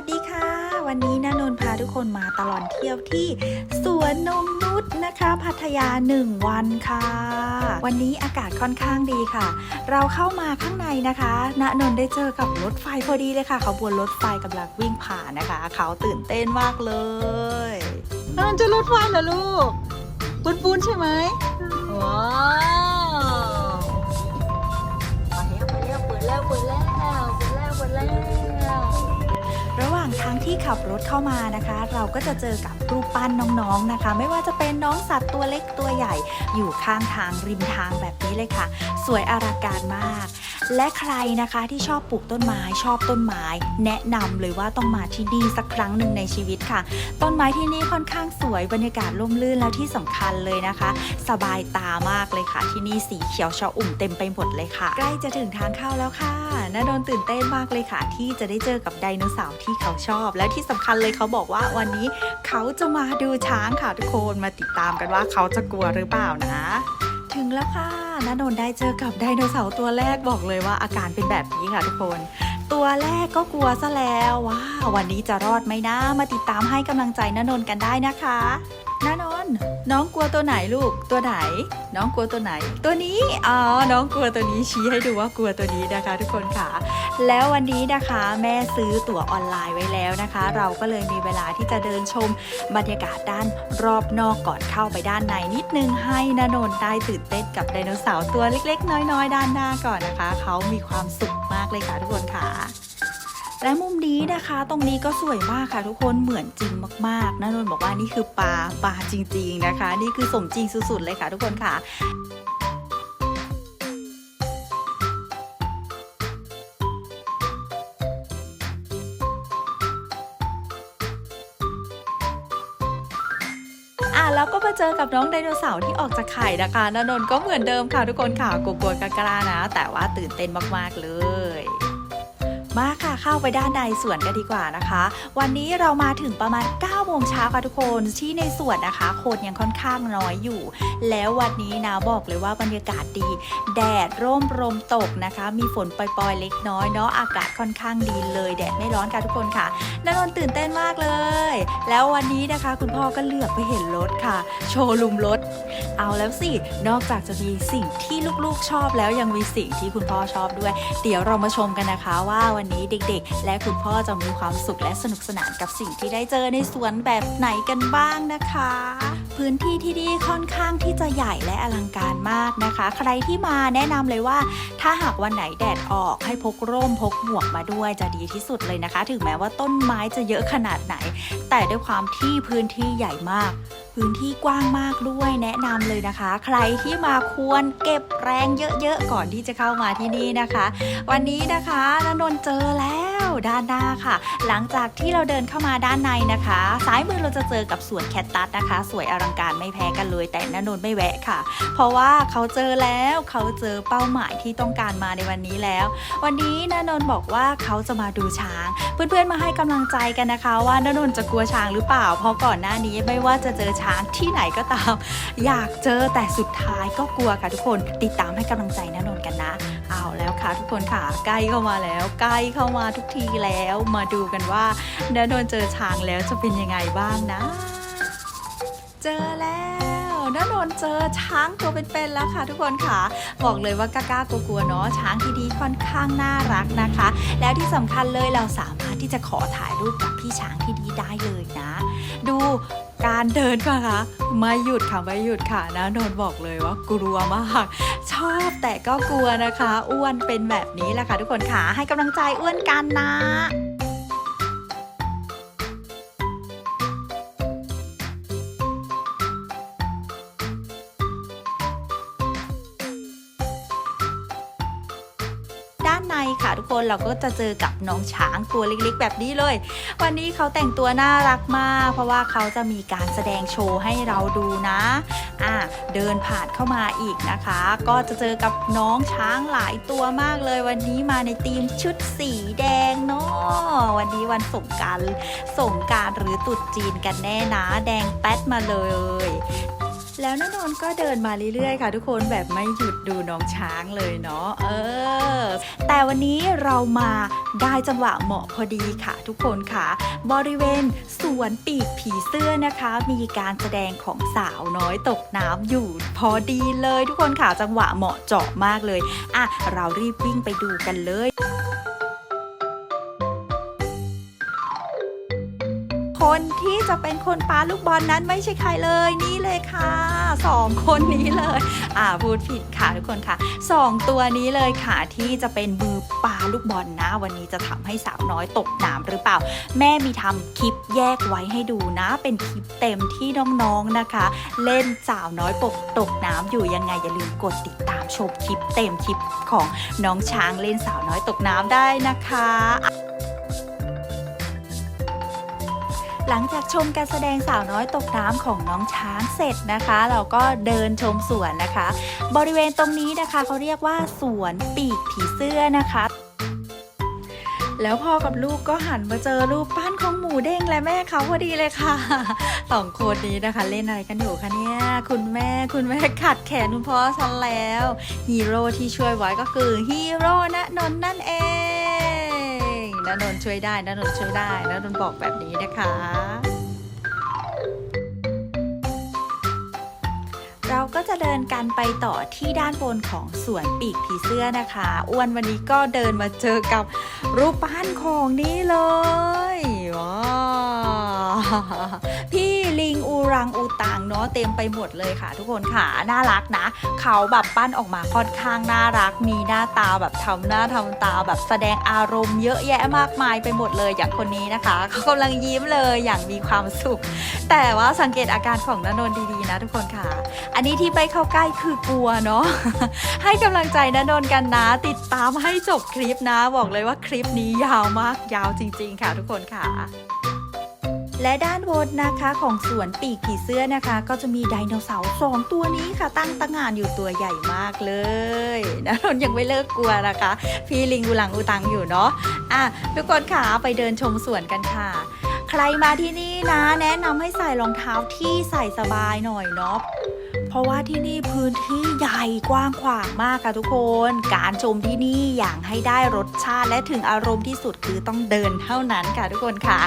วัสดีค่ะ วันนี้นานนท์พาทุกคนมาตลอดเที่ยวที่สวนนงนุษนะคะ พัทยา 1 วันค่ะ วันนี้อากาศค่อนข้างดีค่ะ เราเข้ามาข้างในนะคะณนนท์ได้เจอกับรถไฟพอดีเลยค่ะขบวนรถไฟกำลังวิ่งผ่านนะคะ เขาตื่นเต้นมากเลยนนท์จะรถไฟเหรอลูกปุนปุนใช่ไหมว้า ที่ขับรถเข้ามานะคะ เราก็จะเจอกับรูปปั้นน้องๆนะคะ ไม่ว่าจะเป็นน้องสัตว์ตัวเล็กตัวใหญ่ อยู่ข้างทางริมทางแบบนี้เลยค่ะ สวยอลังการมาก และใครนะคะที่ชอบปลูกต้นไม้ชอบต้นไม้ แนะนำเลยว่าต้องมาที่นี่สักครั้งหนึ่งในชีวิตค่ะ ต้นไม้ที่นี่ค่อนข้างสวยบรรยากาศร่มรื่นแล้วที่สำคัญเลยนะคะ สบายตามากเลยค่ะ ที่นี่สีเขียวชอุ่มเต็มไปหมดเลยค่ะ ใกล้จะถึงทางเข้าแล้วค่ะน่าโดนตื่นเต้นมากเลยค่ะ ที่จะได้เจอกับไดโนเสาร์ที่เขาชอบ และที่สำคัญเลยเขาบอกว่าวันนี้เขาจะมาดูช้างค่ะทุกคนมาติดตามกันว่าเขาจะกลัวหรือเปล่านะ ถึงแล้วค่ะ นาโดนได้เจอกับไดโนเสาร์ตัวแรกบอกเลยว่าอาการเป็นแบบนี้ค่ะทุกคน ตัวแรกก็กลัวซะแล้วว้าวันนี้จะรอดไหมนะ มาติดตามให้กำลังใจนานนท์กันได้นะคะนานนท์น้องกลัวตัวไหนลูก ตัวไหน น้องกลัวตัวไหน ตัวนี้อ๋อน้องกลัวตัวนี้ชี้ให้ดูว่ากลัวตัวนี้นะคะ ทุกคนค่ะ แล้ววันนี้นะคะ แม่ซื้อตั๋วออนไลน์ไว้แล้วนะคะ เราก็เลยมีเวลาที่จะเดินชมบรรยากาศด้านรอบนอกก่อนเข้าไปด้านในนิดนึงให้นานนท์ได้ตื่นเต้นกับไดโนเสาร์ตัวเล็ก ๆ น้อย ๆ ด้านหน้าก่อนนะคะ เขามีความสุขมากเลยค่ะทุกคนค่ะ และมุมนี้นะคะ ตรงนี้ก็สวยมากค่ะทุกคนเหมือนจริงมากๆนานนบอกว่านี่คือปลาปลาจริง ๆ นะคะ นี่คือสมจริงสุดๆเลยค่ะทุกคนค่ะ แล้วก็มาเจอกับน้องไดโนเสาร์ที่ออกจากไข่นะคะนนนท์ก็เหมือนเดิมค่ะทุกคนค่ะกลัวๆกล้าๆนะ แต่ว่าตื่นเต้นมากๆเลยมาค่ะเข้าไปด้านในสวนกันดีกว่านะคะ วันนี้เรามาถึงประมาณ9 โมงเช้าค่ะทุกคนที่ในสวนนะคะคนยังค่อนข้างน้อยอยู่ แล้ววันนี้นะบอกเลยว่าบรรยากาศดี แดดร่มลมตกนะคะ มีฝนปล่อยๆเล็กน้อยเนาะอากาศค่อนข้างดีเลยแดดไม่ร้อนค่ะทุกคนค่ะนนนท์ตื่นเต้นมากเลย แล้ววันนี้นะคะ คุณพ่อก็เลือกไปเห็นรถค่ะ โชว์ลุมรถ เอาแล้วสิ นอกจากจะมีสิ่งที่ลูกๆชอบแล้วยังมีสิ่งที่คุณพ่อชอบด้วย เดี๋ยวเรามาชมกันนะคะว่าวันนี้เด็กๆ และคุณพ่อจะมีความสุขและสนุกสนานกับสิ่งที่ได้เจอในสวนแบบไหนกันบ้างนะคะ พื้นที่ที่นี่ค่อนข้างที่จะใหญ่และอลังการมากนะคะ ใครที่มาแนะนำเลยว่า ถ้าหากวันไหนแดดออกให้พกร่มพกหมวกมาด้วยจะดีที่สุดเลยนะคะ ถึงแม้ว่าต้นไม้จะเยอะขนาดไหน แต่ด้วยความที่พื้นที่ใหญ่มาก พื้นที่กว้างมากด้วยแนะนำเลยนะคะ ใครที่มาควรเก็บแรงเยอะๆก่อนที่จะเข้ามาที่นี่นะคะ วันนี้นะคะนนนท์เจอแล้วด้านหน้าค่ะ หลังจากที่เราเดินเข้ามาด้านในนะคะซ้ายมือเราจะเจอกับสวนแคตตัสนะคะ สวยอลังการไม่แพ้กันเลยแต่นนนท์ไม่แวะค่ะ เพราะว่าเขาเจอแล้วเขาเจอเป้าหมายที่ต้องการมาในวันนี้แล้ว วันนี้นนนท์บอกว่าเขาจะมาดูช้าง เพื่อนๆมาให้กำลังใจกันนะคะ ว่านนนท์จะกลัวช้างหรือเปล่า เพราะก่อนหน้านี้ไม่ว่าจะเจอช้างที่ไหนก็ตาม อยากเจอแต่สุดท้ายก็กลัวค่ะทุกคนติดตามให้กำลังใจนนนท์กันนะ เอาแล้วค่ะทุกคนค่ะใกล้เข้ามาแล้ว ใกล้เข้ามาทุกทีแล้ว มาดูกันว่านนนท์เจอช้างแล้วจะเป็นยังไงบ้างนะ เจอแล้วนนนเจอช้างตัวเป็นๆแล้วค่ะ ทุกคนค่ะบอกเลยว่ากล้าๆกลัวๆเนาะช้างที่ดีค่อนข้างน่ารักนะคะ แล้วที่สำคัญเลยเราสามารถที่จะขอถ่ายรูปกับพี่ช้างที่ดีได้เลยนะ ดูการเดินก่อนค่ะไม่หยุดค่ะไม่หยุดค่ะนะนนบอกเลยว่ากลัวมาก ชอบแต่ก็กลัวนะคะ อ้วนเป็นแบบนี้แหละค่ะทุกคนค่ะให้กำลังใจอ้วนกันนะ นเราก็จะเจอกับน้องช้างตัวเล็กๆ แบบนี้เลย วันนี้เขาแต่งตัวน่ารักมาก เพราะว่าเขาจะมีการแสดงโชว์ให้เราดูนะอะเดินผ่านเข้ามาอีกนะคะ ก็จะเจอกับน้องช้างหลายตัวมากเลย วันนี้มาในธีมชุดสีแดงเนาะวันนี้วันสงการสงการหรือตรุษจีนกันแน่นะ แดงแป๊ดมาเลย แล้วนนนก็เดินมาเรื่อยๆ ค่ะทุกคนแบบไม่หยุดดูน้องช้างเลยเนาะเออ แต่วันนี้เรามาได้จังหวะเหมาะพอดีค่ะ ทุกคนค่ะ บริเวณสวนปีกผีเสื้อนะคะ มีการแสดงของสาวน้อยตกน้ำอยู่พอดีเลย ทุกคนค่ะจังหวะเหมาะเจาะมากเลย อะ เรารีบวิ่งไปดูกันเลย คนที่จะเป็นคนปาลูกบอลนั้นไม่ใช่ใครเลยนี่เลยค่ะสองคนนี้เลย อ่าพูดผิดค่ะทุกคนค่ะสองตัวนี้เลยค่ะที่จะเป็นมือปาลูกบอลนะวันนี้จะทำให้สาวน้อยตกน้ำหรือเปล่า แม่มีทำคลิปแยกไว้ให้ดูนะ เป็นคลิปเต็มที่น้องๆนะคะ เล่นสาวน้อยปกตกน้ำอยู่ยังไงอย่าลืมกดติดตามชมคลิปเต็มคลิปของน้องช้างเล่นสาวน้อยตกน้ำได้นะคะ หลังจากชมการแสดงสาวน้อยตกน้ำของน้องช้างเสร็จนะคะ เราก็เดินชมสวนนะคะ บริเวณตรงนี้นะคะเขาเรียกว่าสวนปีกผีเสื้อนะคะแล้วพ่อกับลูกก็หันมาเจอรูปปั้นของหมูเด้งและแม่เขาพอดีเลยค่ะสองคนนี้นะคะ เล่นอะไรกันอยู่คะเนี่ย คุณแม่คุณแม่ขัดแขนคุณพ่อฉันแล้ว ฮีโร่ที่ช่วยไว้ก็คือฮีโร่ณนนท์นั่นเอง น้านนช่วยได้น้านนช่วยได้น้านนบอกแบบนี้นะคะ เราก็จะเดินกันไปต่อที่ด้านบนของสวนปีกผีเสื้อนะคะอ้วนวันนี้ก็เดินมาเจอกับรูปปั้นของนี่เลยว้าพี่ รังอูตังเนาะเต็มไปหมดเลยค่ะ ทุกคนค่ะน่ารักนะ เขาแบบปั้นออกมาค่อนข้างน่ารัก มีหน้าตาแบบทำหน้าทำตาแบบแสดงอารมณ์เยอะแยะมากมายไปหมดเลยอย่างคนนี้นะคะเขากำลังยิ้มเลยอย่างมีความสุข แต่ว่าสังเกตอาการของนนนท์ดีๆนะทุกคนค่ะ อันนี้ที่ไปเข้าใกล้คือกลัวเนาะให้กำลังใจนนนท์กันนะ ติดตามให้จบคลิปนะ บอกเลยว่าคลิปนี้ยาวมากยาวจริง ๆ ค่ะทุกคนค่ะ และด้านบนนะคะของสวนปีกผีเสื้อนะคะ ก็จะมีไดโนเสาร์สองตัวนี้ค่ะ ตั้งตางานอยู่ตัวใหญ่มากเลยนะนนยังไม่เลิกกลัวนะคะ พี่ลิงอุลังอุตังอยู่เนาะอะทุกคนค่ะไปเดินชมสวนกันค่ะ ใครมาที่นี่นะ แนะนำให้ใส่รองเท้าที่ใส่สบายหน่อยเนาะเพราะว่าที่นี่พื้นที่ใหญ่กว้างขวางมากค่ะทุกคน การชมที่นี่อย่างให้ได้รสชาติและถึงอารมณ์ที่สุดคือต้องเดินเท่านั้นค่ะทุกคนค่ะ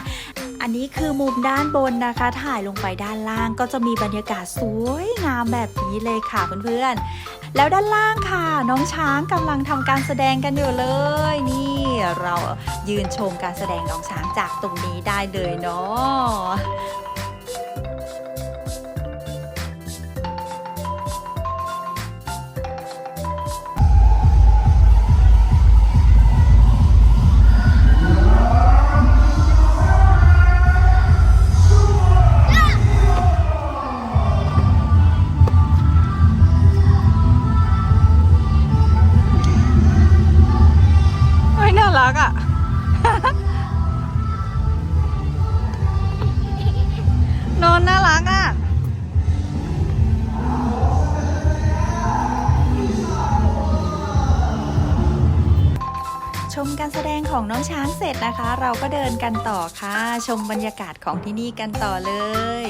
อันนี้คือมุมด้านบนนะคะ ถ่ายลงไปด้านล่างก็จะมีบรรยากาศสวยงามแบบนี้เลยค่ะเพื่อนๆ แล้วด้านล่างค่ะ น้องช้างกำลังทำการแสดงกันอยู่เลย นี่เรายืนชมการแสดงน้องช้างจากตรงนี้ได้เลยเนาะ ของน้องช้างเสร็จนะคะ เราก็เดินกันต่อค่ะ ชมบรรยากาศของที่นี่กันต่อเลย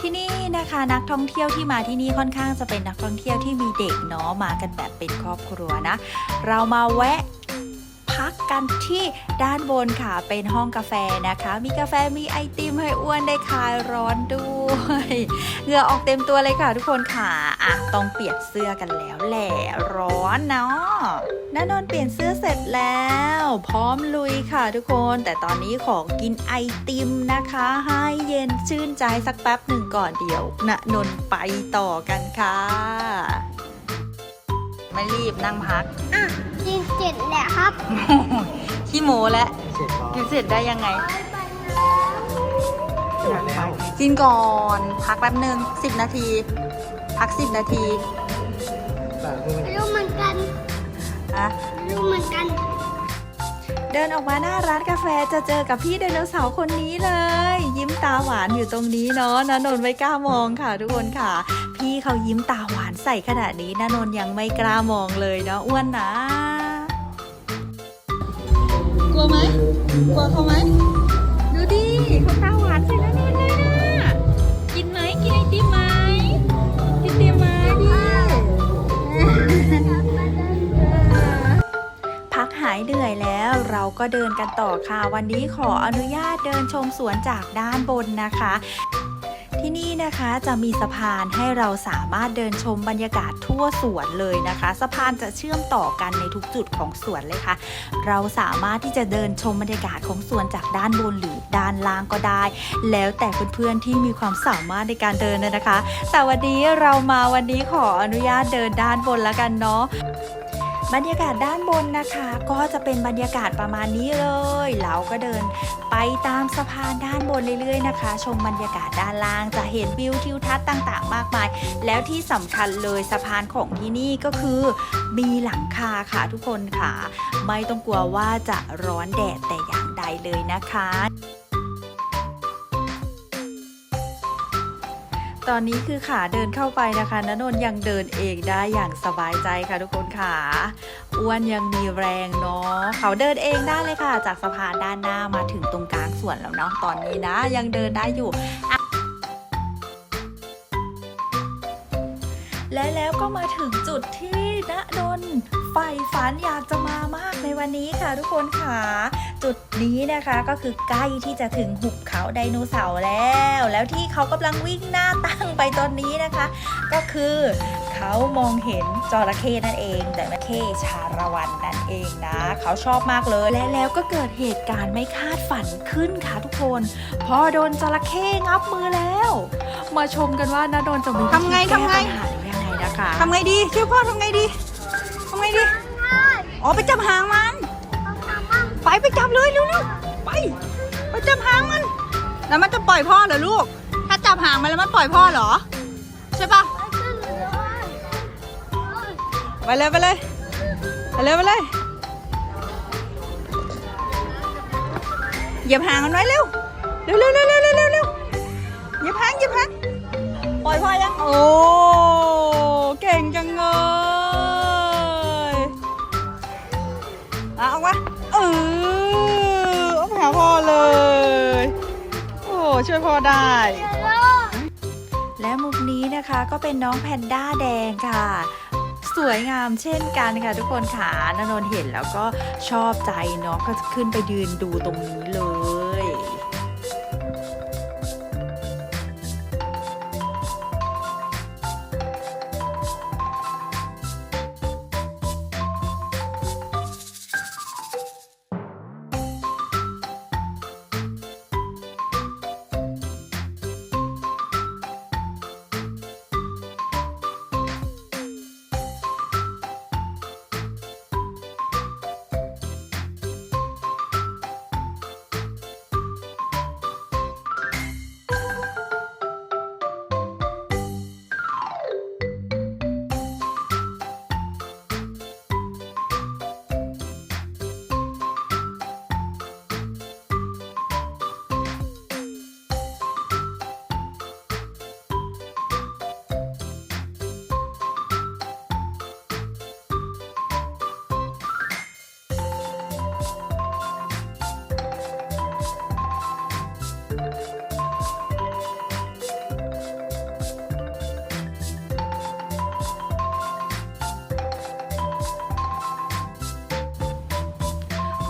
ที่นี่นะคะนักท่องเที่ยวที่มาที่นี่ค่อนข้างจะเป็นนักท่องเที่ยวที่มีเด็กเนาะมากันแบบเป็นครอบครัวนะ เรามาแวะ พักกันที่ด้านบนค่ะ เป็นห้องกาแฟนะคะ มีกาแฟมีไอติมให้อ้วนได้คลายร้อนด้วยเหงื่อออกเต็มตัวเลยค่ะทุกคนค่ะอะต้องเปลี่ยนเสื้อกันแล้วแหละร้อนเนาะนานนเปลี่ยนเสื้อเสร็จแล้ว พร้อมลุยค่ะทุกคน แต่ตอนนี้ขอกินไอติมนะคะ ให้เย็นชื่นใจสักแป๊บหนึ่งก่อนเดี๋ยวณนนไปต่อกันค่ะ ไม่รีบนั่งพักอะ จริงเจ็ดแหละครับขี้โมแล้วเสร็จแล้วกินเสร็จได้ยังไงจบแล้วกินก่อนพักแป๊บหนึ่งสิบนาที พักสิบนาทีแต่คือมันไม่รู้เหมือนกัน อะไม่รู้เหมือนกัน เดินออกมาหน้าร้านกาแฟจะเจอกับพี่ไดโนเสาร์คนนี้เลย ยิ้มตาหวานอยู่ตรงนี้เนาะนนนท์ไม่กล้ามองค่ะทุกคนค่ะ พี่เขายิ้มตาหวานใส่ขนาดนี้นนนท์ยังไม่กล้ามองเลยเนาะอ้วนนะก ลัวไหมกลัวเขาไหมดูดิเขาตาหวานใส่แล้วนู่นเยนะกินไหมกินไอติมไหมกินไอติมไหมดิพักหายเหนื่อยแล้วเราก็เดินกันต่อค่ะ วันนี้ขออนุญาตเดินชมสวนจากด้านบนนะคะ ที่นี่นะคะจะมีสะพานให้เราสามารถเดินชมบรรยากาศทั่วสวนเลยนะคะ สะพานจะเชื่อมต่อกันในทุกจุดของสวนเลยค่ะ เราสามารถที่จะเดินชมบรรยากาศของสวนจากด้านบนหรือด้านล่างก็ได้ แล้วแต่เพื่อนๆที่มีความสามารถในการเดินเลยนะคะ แต่วันนี้เรามาวันนี้ขออนุญาตเดินด้านบนแล้วกันเนาะ บรรยากาศด้านบนนะคะ ก็จะเป็นบรรยากาศประมาณนี้เลย เราก็เดินไปตามสะพานด้านบนเรื่อยๆนะคะ ชมบรรยากาศด้านล่างจะเห็นวิวทิวทัศน์ต่างๆ มากมาย แล้วที่สำคัญเลยสะพานของที่นี่ก็คือมีหลังคาค่ะทุกคนค่ะ ไม่ต้องกลัวว่าจะร้อนแดดแต่อย่างใดเลยนะคะ ตอนนี้คือขาเดินเข้าไปนะคะณนนท์ยังเดินเองได้อย่างสบายใจค่ะทุกคนค่ะอ้วนยังมีแรงเนาะเขาเดินเองได้เลยค่ะ จากสะพานด้านหน้ามาถึงตรงกลางสวนแล้วเนาะตอนนี้นะ ยังเดินได้อยู่ และแล้วก็มาถึงจุดที่ณนนท์ใฝ่ฝันอยากจะมามากในวันนี้ค่ะทุกคนค่ะ จุดนี้นะคะก็คือใกล้ที่จะถึงหุบเขาไดโนเสาร์แล้ว แล้วที่เขากำลังวิ่งหน้าตั้งไปตอนนี้นะคะ ก็คือเขามองเห็นจระเข้นั่นเอง แต่ไม่เข้ชาละวันนั่นเองนะ เขาชอบมากเลย และแล้วก็เกิดเหตุการณ์ไม่คาดฝันขึ้นค่ะทุกคน พอโดนจระเข้งับมือแล้ว มาชมกันว่านาโดนจะมีวิธีทำไงแก้ทำไง คะทำไงดีช่วยพ่อทำไงดีทำไงดี อ๋อไปจับหางมัน ไปไปจับเลยเร็วๆไป ไปจับหางมัน แล้วมันจะปล่อยพ่อเหรอลูก ถ้าจับหางมันแล้วมันปล่อยพ่อเหรอ ใช่ปะไปเลยไปเลยไปเลยไปเลยเหยียบหางมันไว้เร็วเร็วเร็วเร็วเร็วเร็วเร็วหยียบหางเหยียบหางปล่อยพ่อยังโอ้ ก่งจังเลยเอาออกมาเออเอาไปหาพ่อเลย โอ้ช่วยพ่อได้ และมุมนี้นะคะก็เป็นน้องแพนด้าแดงค่ะ สวยงามเช่นกันค่ะทุกคนค่ะนนนท์เห็นแล้วก็ชอบใจเนาะก็ขึ้นไปยืนดูตรงนี้เลย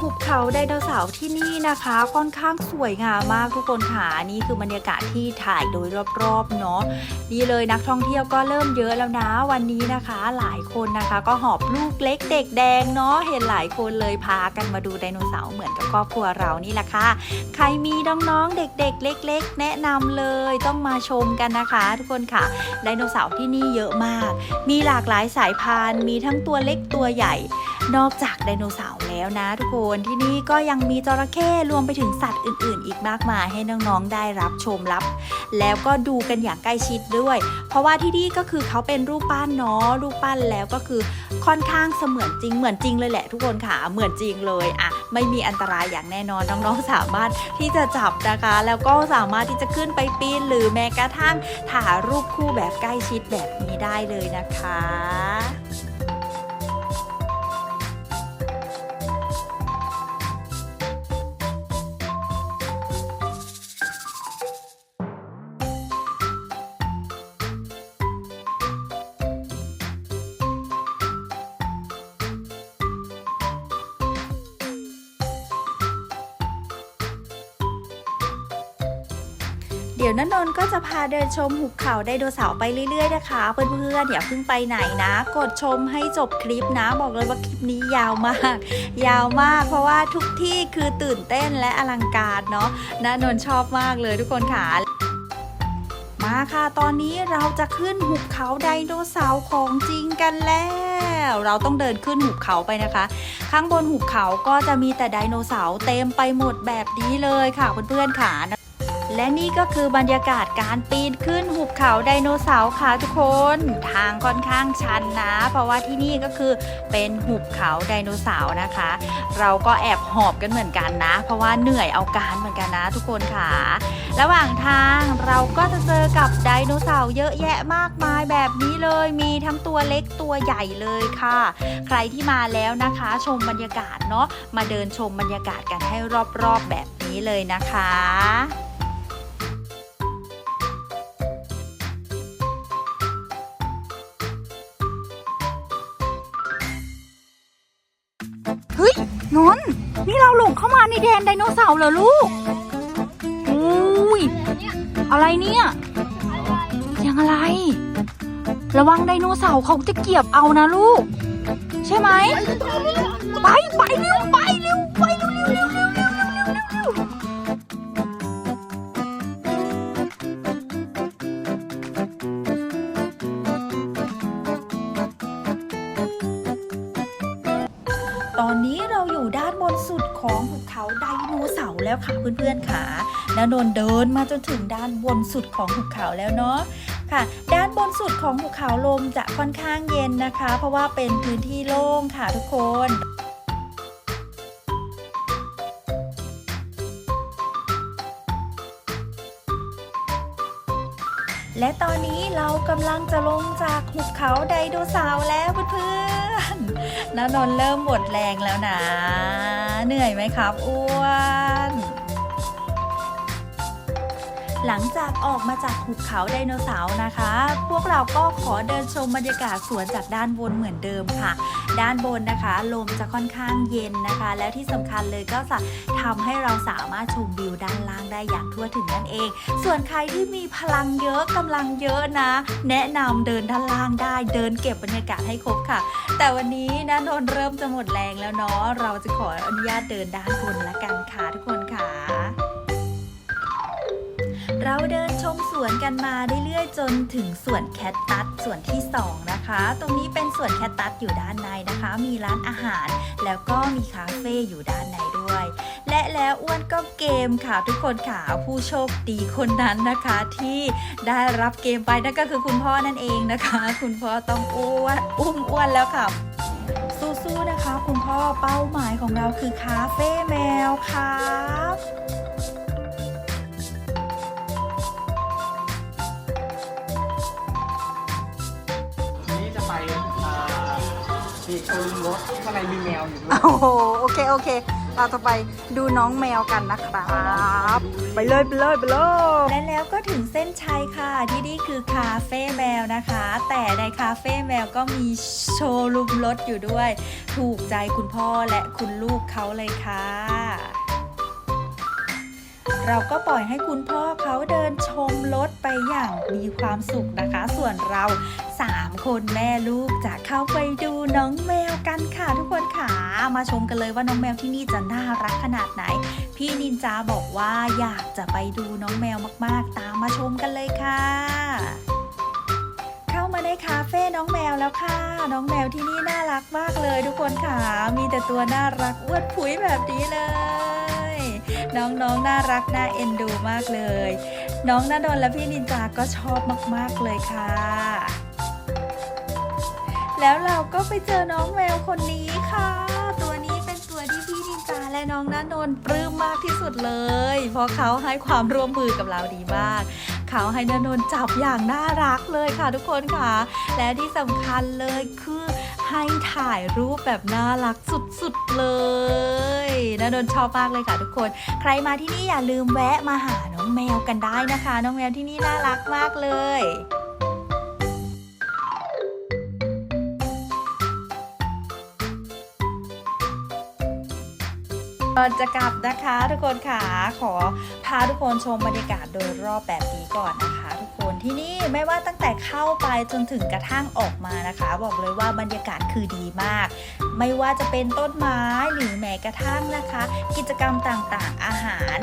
หุบเขาไดโนเสาร์ที่นี่นะคะ ค่อนข้างสวยงามมากทุกคนค่ะนี่คือบรรยากาศที่ถ่ายโดยรอบๆเนาะนี่เลยนักท่องเที่ยวก็เริ่มเยอะแล้วนะวันนี้นะคะ หลายคนนะคะ ก็หอบลูกเล็กเด็กแดงเนาะเห็นหลายคนเลยพากันมาดูไดโนเสาร์เหมือนกับครอบครัวเรานี่แหละค่ะ ใครมีน้องๆเด็ก ๆ เล็ก ๆ แนะนำเลยต้องมาชมกันนะคะ ทุกคนค่ะไดโนเสาร์ที่นี่เยอะมาก มีหลากหลายสายพันธุ์มีทั้งตัวเล็กตัวใหญ่ นอกจากไดโนเสาร์แล้วนะทุกคนที่นี่ก็ยังมีจระเข้รวมไปถึงสัตว์อื่น ๆ อีกมากมายให้น้องๆได้รับชมรับ แล้วก็ดูกันอย่างใกล้ชิดด้วย เพราะว่าที่นี่ก็คือเขาเป็นรูปปั้นเนาะรูปปั้นแล้วก็คือค่อนข้างเสมือนจริงเหมือนจริงเลยแหละทุกคนค่ะเหมือนจริงเลยอะไม่มีอันตรายอย่างแน่นอนน้องๆสามารถที่จะจับนะคะ แล้วก็สามารถที่จะขึ้นไปปีนหรือแม้กระทั่งถ่ายรูปคู่แบบใกล้ชิดแบบนี้ได้เลยนะคะ เดี๋ยวนันนนท์ก็จะพาเดินชมหุบเขาไดโนเสาร์ไปเรื่อยๆนะคะเพื่อนๆอย่าเพิ่งไปไหนนะ กดชมให้จบคลิปนะ บอกเลยว่าคลิปนี้ยาวมาก ยาวมาก เพราะว่าทุกที่คือตื่นเต้นและอลังการเนาะนันนนท์ชอบมากเลยทุกคนค่ะมาค่ะ ตอนนี้เราจะขึ้นหุบเขาไดโนเสาร์ของจริงกันแล้ว เราต้องเดินขึ้นหุบเขาไปนะคะ ข้างบนหุบเขาก็จะมีแต่ไดโนเสาร์เต็มไปหมดแบบนี้เลยค่ะเพื่อนๆค่ะ และนี่ก็คือบรรยากาศการปีนขึ้นหุบเขาไดโนเสาร์ค่ะทุกคน ทางค่อนข้างชันนะ เพราะว่าที่นี่ก็คือเป็นหุบเขาไดโนเสาร์นะคะ เราก็แอบหอบกันเหมือนกันนะ เพราะว่าเหนื่อยเอาการเหมือนกันนะทุกคนค่ะ ระหว่างทางเราก็จะเจอกับไดโนเสาร์เยอะแยะมากมายแบบนี้เลย มีทั้งตัวเล็กตัวใหญ่เลยค่ะ ใครที่มาแล้วนะคะ ชมบรรยากาศเนาะมาเดินชมบรรยากาศกันให้รอบๆแบบนี้เลยนะคะ นแดนไดโนเสาร์เหรอลูกอุ้ยอะไรเนี่ยเสียงอะไร ระวังไดโนเสาร์เขาจะเกียบเอานะลูก ใช่ไหม ไปไปเร็วไปเร็ว แล้วค่ะเพื่อนๆค่ะนนนเดินมาจนถึงด้านบนสุดของหุบเขาแล้วเนาะค่ะ ด้านบนสุดของหุบเขาลมจะค่อนข้างเย็นนะคะ เพราะว่าเป็นพื้นที่โล่งค่ะทุกคนและตอนนี้เรากำลังจะลงจากหุบเขาไดโนเสาร์แล้วเพื่อนๆ นนนอนเริ่มหมดแรงแล้วนะ เหนื่อยไหมครับอ้วน หลังจากออกมาจากหุบเขาไดโนเสาร์นะคะ พวกเราก็ขอเดินชมบรรยากาศสวนจากด้านบนเหมือนเดิมค่ะ ด้านบนนะคะ ลมจะค่อนข้างเย็นนะคะ แล้วที่สำคัญเลยก็จะทำให้เราสามารถชมวิวด้านล่างได้อย่างทั่วถึงนั่นเอง ส่วนใครที่มีพลังเยอะกำลังเยอะนะ แนะนำเดินด้านล่างได้เดินเก็บบรรยากาศให้ครบค่ะ แต่วันนี้นะนนเริ่มจะหมดแรงแล้วเนาะเราจะขออนุญาตเดินด้านบนละกันค่ะทุกคน เราเดินชมสวนกันมาเรื่อยๆ จนถึงสวนแคทตัสส่วนที่ 2 นะคะ ตรงนี้เป็นสวนแคทตัสอยู่ด้านในนะคะ มีร้านอาหาร แล้วก็มีคาเฟ่อยู่ด้านในด้วย และแล้วอ้วนก็เกมค่ะทุกคนค่ะผู้โชคดีคนนั้นนะคะที่ได้รับเกมไปนั่นก็คือคุณพ่อนั่นเองนะคะ คุณพ่อต้องอ้วนอุ้มอ้วนแล้วค่ะสู้ๆนะคะ คุณพ่อเป้าหมายของเราคือคาเฟ่แมวครับ มีโชว์รูมรถข้างในมีแมวอยู่ด้วย โอ้โหโอเคโอเค เราจะไปดูน้องแมวกันนะครับ ไปเลยไปเลยไปเลย และแล้วก็ถึงเส้นชัยค่ะ ที่นี่คือคาเฟ่แมวนะคะ แต่ในคาเฟ่แมวก็มีโชว์รูมรถอยู่ด้วย ถูกใจคุณพ่อและคุณลูกเขาเลยค่ะ เราก็ปล่อยให้คุณพ่อเขาเดินชมรถไปอย่างมีความสุขนะคะ ส่วนเรา3 คนแม่ลูกจะเข้าไปดูน้องแมวกันค่ะทุกคนค่ะ มาชมกันเลยว่าน้องแมวที่นี่จะน่ารักขนาดไหน พี่นินจาบอกว่าอยากจะไปดูน้องแมวมากๆ ตามมาชมกันเลยค่ะ เข้ามาในคาเฟ่น้องแมวแล้วค่ะ น้องแมวที่นี่น่ารักมากเลยทุกคนค่ะ มีแต่ตัวน่ารักอ้วนผุยแบบนี้เลยน้องๆนน่ารักน่าเอ็นดูมากเลย น้องนาดนและพี่นินจาก็ชอบมากๆเลยค่ะ แล้วเราก็ไปเจอน้องแมวคนนี้ค่ะ ตัวนี้เป็นตัวที่พี่นินจาและน้องนันนท์ปลื้มมากที่สุดเลย เพราะเขาให้ความร่วมมือกับเราดีมากเขาให้นันนน์จับอย่างน่ารักเลยค่ะทุกคนค่ะ และที่สำคัญเลยคือให้ถ่ายรูปแบบน่ารักสุดๆเลยนันนน์ชอบมากเลยค่ะทุกคน ใครมาที่นี่อย่าลืมแวะมาหาน้องแมวกันได้นะคะ น้องแมวที่นี่น่ารักมากเลย ก่อนจะกลับนะคะทุกคนค่ะขอพาทุกคนชมบรรยากาศโดยรอบแบบนี้ก่อนนะคะ ทุกคนที่นี่ไม่ว่าตั้งแต่เข้าไปจนถึงกระทั่งออกมานะคะ บอกเลยว่าบรรยากาศคือดีมาก ไม่ว่าจะเป็นต้นไม้หรือแม้กระทั่งนะคะ กิจกรรมต่างๆ อาหาร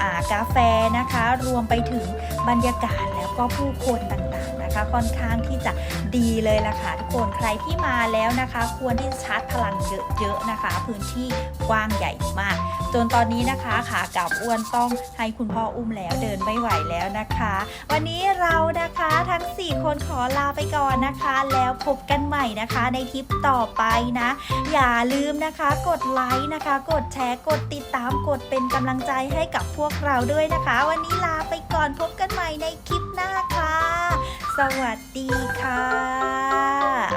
อากาแฟนะคะ รวมไปถึงบรรยากาศแล้วก็ผู้คนต่างๆ นะคะ ค่อนข้างที่จะดีเลยล่ะค่ะทุกคนใครที่มาแล้วนะคะ ควรที่จะชาร์จพลังเยอะๆนะคะ พื้นที่กว้างใหญ่มาก จนตอนนี้นะคะขากลับอ้วนต้องให้คุณพ่ออุ้มแล้วเดินไม่ไหวแล้วนะคะ วันนี้เรานะคะทั้ง 4 คนขอลาไปก่อนนะคะ แล้วพบกันใหม่นะคะในทริปต่อไปนะ อย่าลืมนะคะกดไลค์นะคะ กดแชร์กดติดตามกดเป็นกำลังใจให้กับพวกเราด้วยนะคะ วันนี้ลาไปก่อนพบกันใหม่ในคลิปหน้าค่ะ สวัสดีค่ะ